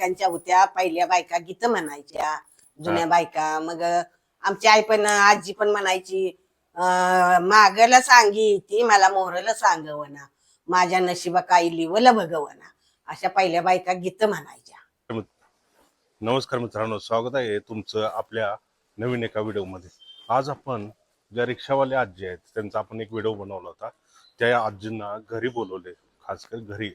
बायकांच्या होत्या पहिल्या बायका गीत म्हणायच्या जुन्या बायका. मग आमची आई पण आजी पण म्हणायची मागला सांगी ती मला मोहरला सांगवना. माझ्या नशिबा काही लिवलं भगवना. अशा पहिल्या बायका गीत म्हणायच्या. नमस्कार मित्रांनो स्वागत आहे तुमचं आपल्या नवीन एका व्हिडिओमध्ये. आज आपण ज्या रिक्षावाले आजी आहेत त्यांचा आपण एक व्हिडिओ बनवला होता. त्या आजींना घरी बोलवले खास कर घरी.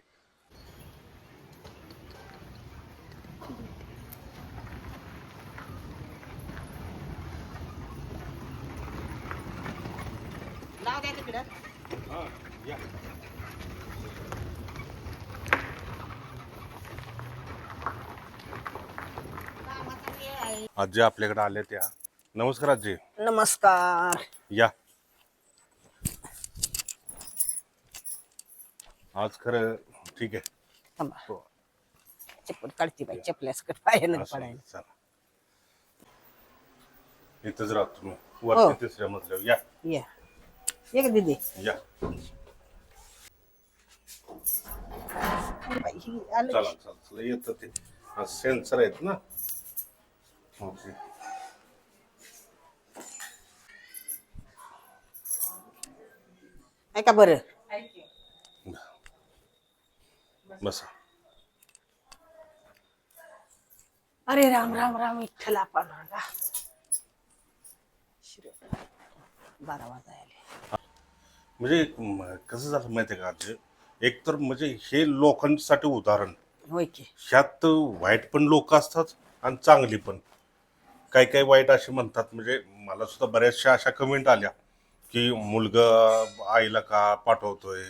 आजी आपल्याकडे आल्या त्या नमस्कार आजी. नमस्कार. या. आज खरं ठीक आहे. थांबा. हो. चप्पल काढते बाई चपल्यास पायानं असं पडायला. चला. इथंच राहतो तुम्ही हो. वरती तिसऱ्या मजल्यावर. या. या. ये का दीदी. या. बाई, ही आलं. चला चला चला येतं ते. सेन्सर आहेत ना? ओके ऐका बरं. बसा. अरे राम राम राम विठ्ठला श्री- बारा वाजायले. म्हणजे म- कसं झालं माहितीये का एक तर म्हणजे हे लोकांसाठी उदाहरण होय की ह्यात वाईट पण लोक असतात आणि चांगली पण काही काही वाईट असे म्हणतात म्हणजे मला सुद्धा बऱ्याचशा अशा कमेंट आल्या की मुलगा आईला का पाठवतोय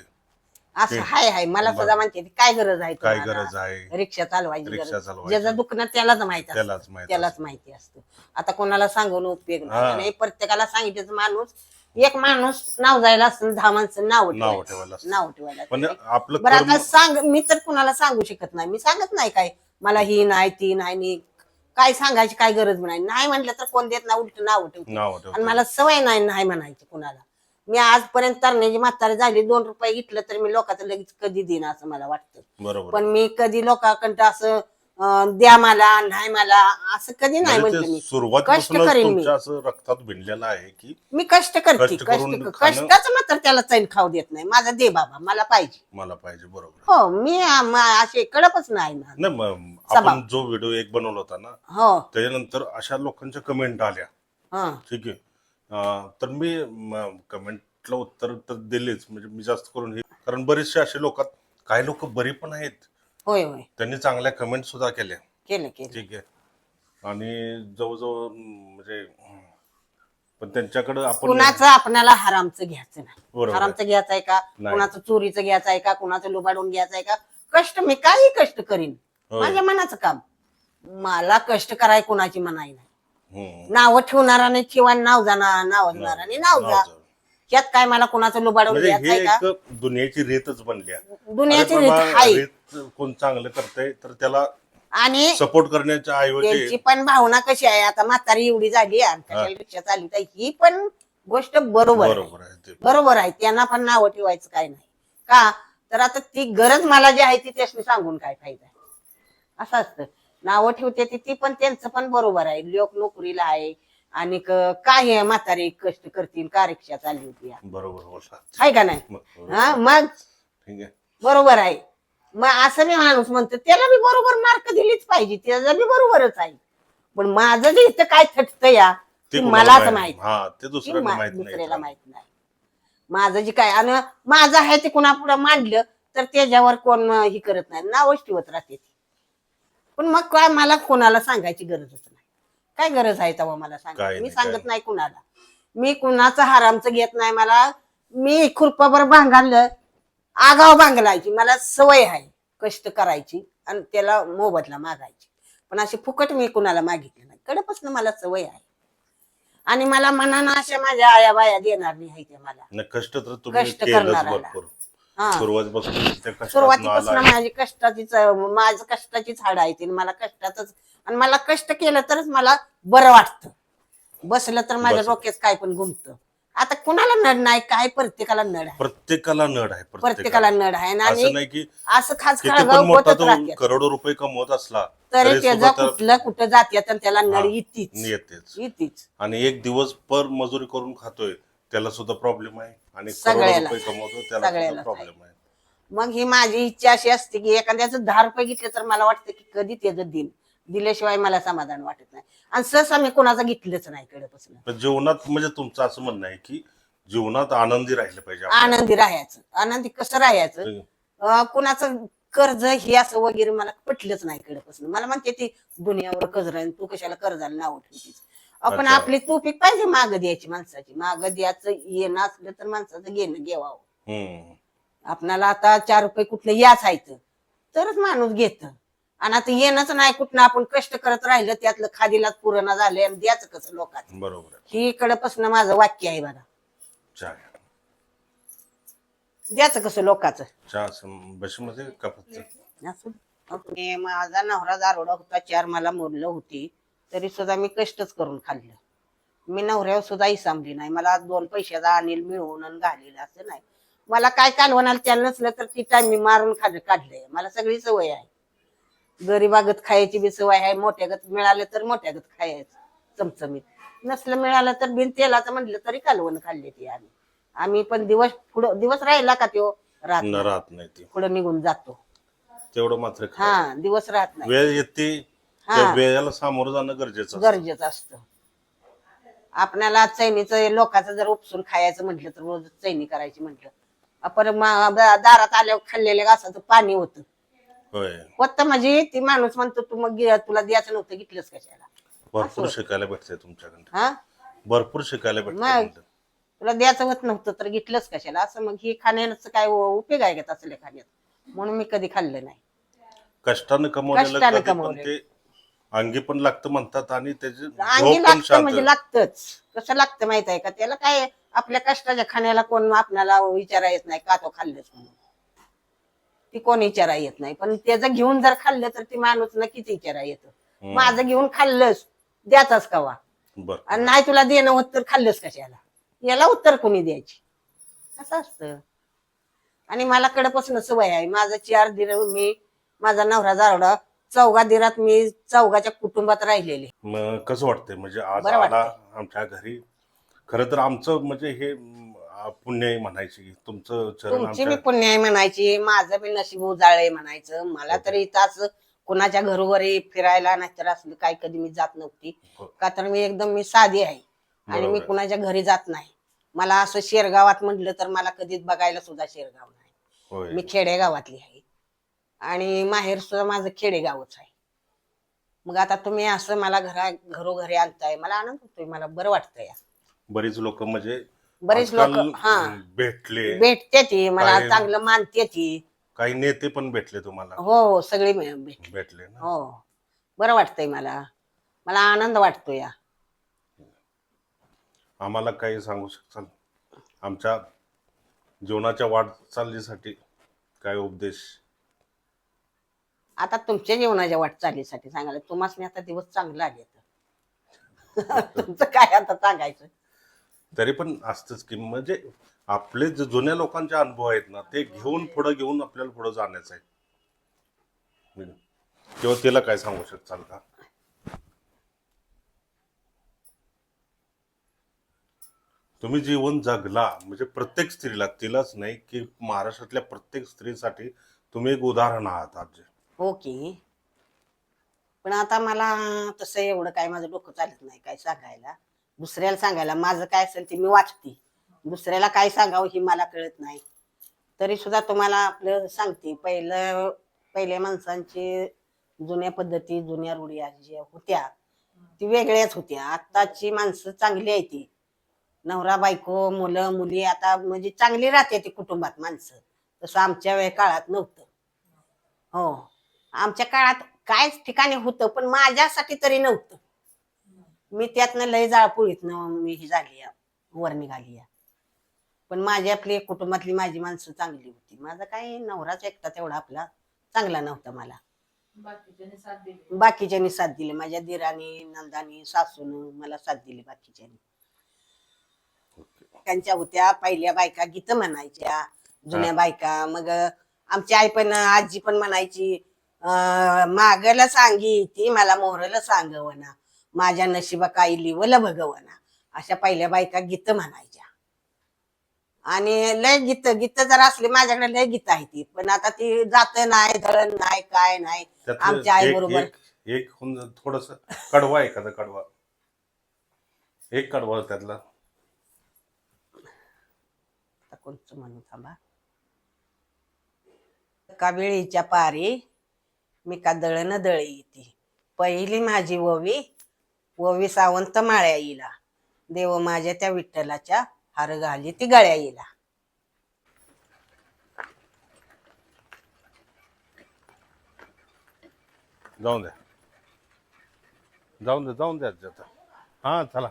असं हाय हाय मला बरं. सुद्धा म्हणते ती काय गरज आहे काय तुम्हाला? गरज आहे रिक्षा चालवायची रिक्षा गरज चालवायची. ज्याचं दुखणं त्यालाच माहीत असतं. त्यालाच माहीत त्यालाच असतं. माहिती असतं आता कोणाला सांगून उपयोग हा. नाही आणि प्रत्येकाला सांगितलं माणूस एक माणूस नाव जायला असतं दहा माणसं नाव नाव ठेवायला असतं. नाव ठेवायला पण. आपलं बरं कर्म आता सांग मी तर कुणाला सांगू शकत नाही. मी सांगत नाही काय. मला ही नाही ती नाही मी काय सांगायची काय गरज नाही. नाही म्हणलं तर कोण देत ना उलट नाव ठेवते. नाव आणि ठेवतो मला सवय नाही नाही म्हणायची कुणाला. मी आजपर्यंत तरण्याची म्हातारी झाली दोन रुपये घेतलं तर मी लोकांचं लगेच कधी देईन असं मला वाटतं. बरोबर. पण मी कधी लोकांकडं असं अं, द्या मला नाही मला असं कधी नाही म्हणजे ते मी. कष्ट करीन मी. तुमच्या असं रक्तात भिनलेलं आहे की मी कष्ट करते कष्ट कष्ट करून क- खाणं- कष्टाचं मात्र त्याला चैन खाऊ देत नाही. माझा दे बाबा मला पाहिजे. मला पाहिजे बरोबर हो मी असे कडपच नाही ना नाही मग स्वभाव. आपण जो व्हिडिओ एक बनवला होता ना हो. त्याच्यानंतर अशा लोकांच्या कमेंट आल्या. हा. ठीक आहे. अं, तर मी कमेंटला उत्तर तर दिलेच. म्हणजे मी जास्त करून हे कारण बरेचसे असे लोक काही लोक बरी पण आहेत. होय होय. त्यांनी चांगल्या कमेंट सुद्धा केल्या. केलं केलं. ठीक आहे. आणि जवळजवळ म्हणजे पण त्यांच्याकडे आपण कुणाचं आपणाला हरामचं घ्यायचं नाही. बरोबर आहे. हरामचं घ्यायचं आहे का? नाही. कुणाचं चोरीचं घ्यायचं आहे का? कुणाचं लुबाडून घ्यायचं आहे का? कष्ट मी काही कष्ट करीन. होय. माझ्या मनाचं काम. मला कष्ट कराय कुणाची मनाई नाही. हम्म. नाव ठेवणाराने ठेवा नाव जाणार नाव जाणाराने नाव जा. नाव जा. यात काय मला कुणाचं लुबाडून म्हणजे हे एक दुनियाची रीतच बनली आहे. दुनियाची अरे रीत बाबा, आहे. रीत कोण चांगलं करतंय तर त्याला आणि सपोर्ट करण्याच्या त्यांची ऐवजी पण भावना कशी आहे? आता म्हातारी एवढी झाली आणि कशाला रिक्षा तर ही पण गोष्ट बरोबर आहे. बरोबर आहे ते. बरोबर आहे. त्यांना पण नावं ठेवायचं काय नाही. का? तर आता ती गरज मला जी आहे ती त्यासनी सांगून काय फायदा आहे? असं असतं. नावं ठेवते ती ती पण त्यांचं पण बरोबर आहे. लोक नोकरीला आहे आणि क- काय आहे म्हातारे कष्ट करतील का रिक्षा चालली होती या. बरोबर बोलला आहे का नाही? हा मग? ठीक आहे. बरोबर आहे. मग असं मी माणूस म्हणतो त्याला बी बरोबर मार्क दिलीच पाहिजे त्याला बी बरोबरच आहे. पण माझं जे इथं काय थटतं या? ते ते कुणाला मलाच माहीत हा ते ती दुसऱ्यांना मा- माहीत दुसऱ्याला नाही माहीत नाही. माझं जे काय आणि माझं आहे ते कुणा पुढे मांडलं तर त्याच्यावर कोण ही करत नाही. नावच ठेवत राहते ती. पण मग काय मला कोणाला सांगायची गरजच नाही. काय गरज आहे तेव्हा मला काय सांगायची मी नाही, सांगत नाही. कुणाला. मी कुणाचं हारामचं घेत नाही. मला मी खुरपाभर भांगारलं आगाव भांगलायची. मला सवय आहे कष्ट करायची आणि त्याला मोबदला मागायची. पण अशी फुकट मी कुणाला मागितलं नाही. कडपासून मला सवय आहे. आणि मला मनानं अशा माझ्या आया बाया देणार नाही त्या मला. कष्ट तर तुम्ही कष्ट केलंच करणाऱ्याला. भरपूर. हा. सुरुवातीपासून त्या कष्टातनं सुरुवातीपासून आलाय. माझी कष्टाचीच माझं कष्टाचीच हाड आहे ती. मला कष्टातच आणि मला कष्ट केलं तरच मला बरं वाटतं. बसलं तर माझ्या. डोक्यात काय पण घुमतं. आता कुणाला नड नाही काय प्रत्येकाला नड आहे. प्रत्येकाला नड आहे प्रत्येकाला. नड आहे. असं आणि नाही की असं खास किती पण खळगाव मोठा होतच तो राहते करोडो रुपये कमवत असला तरी त्याचं सुद्धा कुठलं कुठं जाते तर त्याला नड येतीच. येतेच. येतीच. आणि एक दिवस पर मजुरी करून खातोय त्याला सुद्धा प्रॉब्लेम आहे. आणि करोडो सगळ्याला. रुपये कमवतो त्याला सगळ्याला सुद्धा प्रॉब्लेम आहे. मग ही माझी इच्छा अशी असते की एखाद्याचं दहा रुपये घेतले तर मला वाटतं की कधी त्याचं दिन दिल्याशिवाय मला समाधान वाटत नाही. आणि सहसा मी कोणाचं घेतलंच नाही कडेपासून पण जीवनात म्हणजे तुमचं असं म्हणणं आहे की जीवनात आनंदी राहिलं पाहिजे आपण. आनंदी राहायचं. आनंदी कसं राहायचं? अं, कुणाचं कर्ज हे असं वगैरे मला पटलंच नाही कडेपासून मला म्हणते ती दुनियावर कर्ज आणि तू कशाला कर्जाला नाव ठेवतीस? आपण अच्छा. आपली तोफीक पाहिजे माग द्यायची माणसाची. माग द्यायचं येणं असलं तर माणसाचं घेणं घेवावं. हम्म. आपणाला आता चार रुपये कुठलं याचायचं तरच माणूस घेत. आणि आता येणंच नाही कुठनं आपण कष्ट करत राहिलं त्यातलं खादीला पुरणा झाले आणि द्याचं कसं लोकांचं. बरोबर. आहे ही कडपासून माझं वाक्य आहे बघा. चहा द्याचं कसं लोकांचं. चहा बशीमध्ये असं. माझा नवरा दारोडा होता चार मला मुलं होती. तरी सुद्धा मी कष्टच करून खाल्लं. मी नवऱ्यावर सुद्धा इसामली नाही. मला दोन पैशाचा अनिल मिळवून आणि घालेलं असं नाही. मला काय कालवणाला त्याला नसलं तर ती टाइम मी मारून खाल्लं काढलंय. मला सगळी सवय आहे. गरीबागत खायची बी सवय आहे. मोठ्यागत मिळालं तर मोठ्यागत खायचं चमचमीत. नसलं मिळालं तर बिन तेलाचं म्हटलं तरी कालवण खाल्ले ती आम्ही. आम्ही पण दिवस पुढं दिवस राहिला का तो रात न राहत नाही ती. पुढं निघून जातो. तेवढं मात्र खरं. हा दिवस राहत नाही. वेळ येते हा. वेळेला सामोरं जाणं गरजेचं असतं. गरजेचं असतं. आपल्याला चैनीचं लोकांचं जर उपसून खायचं म्हटलं तर रोज चैनी करायची म्हटलं. आपण मा- दा- दारात आल्यावर खाल्लेल्या घासाचं पाणी होतं. होय. होतं म्हणजे ती माणूस म्हणतो तू मग गे- तुला द्यायचं नव्हतं घेतलंच कशाला? भरपूर असं. शिकायला भेटते तुमच्याकडे. हा? भरपूर शिकायला भेटते. तुला द्यायचं होत नव्हतं तर घेतलंच कशाला? असं मग ही खाण्याचं काय उ- उपयोग आहे का तसल्या खाण्यात? म्हणून मी कधी खाल्लं नाही. कष्टानं कमवलेलं कष्टानं कधी पण कमवलेलं. ते अंगी पण लागतं म्हणतात आणि त्याची अंगी झोप पण लागतं शांत म्हणजे लागतच. कसं लागतं माहीत आहे का? त्याला काय आपल्या कष्टाच्या खाण्याला कोण आपल्याला विचारा येत नाही का तो खाल्लंच म्हणून. ती कोण विचारा येत नाही. पण त्याचं घेऊन जर खाल्लं तर ती माणूस नक्कीच विचारा येतो. हम्म. माझं घेऊन खाल्लंस द्याचाच कवा? बर. आणि नाही तुला देणं होत तर खाल्लंस कशाला? याला उत्तर कोणी द्यायची? असं असतं? आणि मला कडपासून सवय आहे. माझं चार दिर मी माझा नवरा जारवडा चौघा दिरात मी चौघाच्या कुटुंबात राहिलेले. कसं वाटतंय? म्हणजे आज बरं आला वाटतंय. आमच्या घरी. खरं तर आमचं म्हणजे हे म, आ, पुण्य आहे म्हणायची. तुमचं चरण तुमची आमच्या बी पुण्याई म्हणायची. माझं बी नशीब उजाळे म्हणायचं. मला तरी इथं असं कुणाच्या घरोघरी फिरायला नाहीतर असलं काय कधी मी जात नव्हती. हो. का तर मी एकदम मी साधी आहे. आणि मी बरोबर. कुणाच्या घरी जात नाही. मला असं शेरगावात म्हटलं तर मला कधीच बघायला सुद्धा शेरगाव नाही. होय. मी खेडेगावातली आहे. आणि माहेर सुद्धा माझं खेडेगावच आहे. मग आता तुम्ही असं मला घरा घरोघरी आणताय मला आनंद होतोय मला बरं वाटतंय बरीच लोक म्हणजे बरेच आजकाल, लोक हा. भेटले. भेटते ती मला काय- चांगलं मानते ती. काही नेते पण भेटले तुम्हाला. हो हो सगळी मिळून भेटले. ना? हो. बरं वाटतंय मला. मला आनंद वाटतो या. आम्हाला काही सांगू शकताल आमच्या जीवनाच्या वाटचालीसाठी काय उपदेश आता तुमच्या जीवनाच्या वाटचालीसाठी सांगायला तुम्हाला आता दिवस चांगला आले तुमचं काय आता सांगायचं? तरी पण असतंच की म्हणजे आपले जे जुन्या लोकांचे अनुभव आहेत ना ते घेऊन पुढे घेऊन आपल्याला पुढे जाण्याचं आहे. किंवा तिला काय सांगू शकताल का? तुम्ही जीवन जगला म्हणजे प्रत्येक स्त्रीला तिलाच नाही की महाराष्ट्रातल्या प्रत्येक स्त्रीसाठी तुम्ही एक उदाहरण आहात आज. हो की. पण आता मला तसं एवढं काय माझं डोकं चालत नाही काय सांगायला. दुसऱ्याला सांगायला माझं काय असेल ते मी वाचते. दुसऱ्याला काय सांगावं हे मला कळत नाही. तरी सुद्धा तुम्हाला आपलं सांगते. पहिलं पहिल्या माणसांची जुन्या पद्धती जुन्या रूढी ज्या होत्या ती वेगळ्याच होत्या. आत्ताची माणसं चांगली आहे ती. नवरा बायको मुलं मुली आता म्हणजे चांगली राहते ती कुटुंबात माणसं. तसं आमच्या वेळ काळात नव्हतं. हो. आमच्या काळात काय ठिकाणी होतं पण माझ्यासाठी तरी नव्हतं. मी त्यातनं लय जाळपोळीतनं मी ही झाली वर निघाली. पण माझी आपली कुटुंबातली माझी माणसं चांगली होती. माझा काही नवराच एकटा तेवढा आपला चांगला नव्हता मला. बाकीच्याने साथ दिली. बाकीच्यांनी साथ दिली. माझ्या दिरानी नंदानी सासून मला साथ दिली बाकीच्यांनी. बायकांच्या होत्या पहिल्या बायका गीत म्हणायच्या जुन्या बायका. मग आमची आई पण आजी पण म्हणायची मागला सांगी ती मला मोहरला सांगवना. माझ्या नशिबा काही लिवलं भगवना. अशा पहिल्या बायका गीत म्हणायच्या. आणि लय गीत गीत जर असले माझ्याकडे लय गीत आहे ती. पण आता ती जात नाही धळण नाही काय नाही. आमच्या आई बरोबर एक थोडस. कडवा एखादा कडवा. एक कडवा त्यातला. कोणचं म्हणू थांबा. कावेळीच्या पारी. मी का दळण दळी येते. पहिली माझी ववी ववी सावंत माळ्या येईला देव माझ्या त्या विठ्ठलाच्या हार घाली ती गळ्या येईला जाऊन द्या. जाऊन द्या जाऊन द्या आता. हा चला.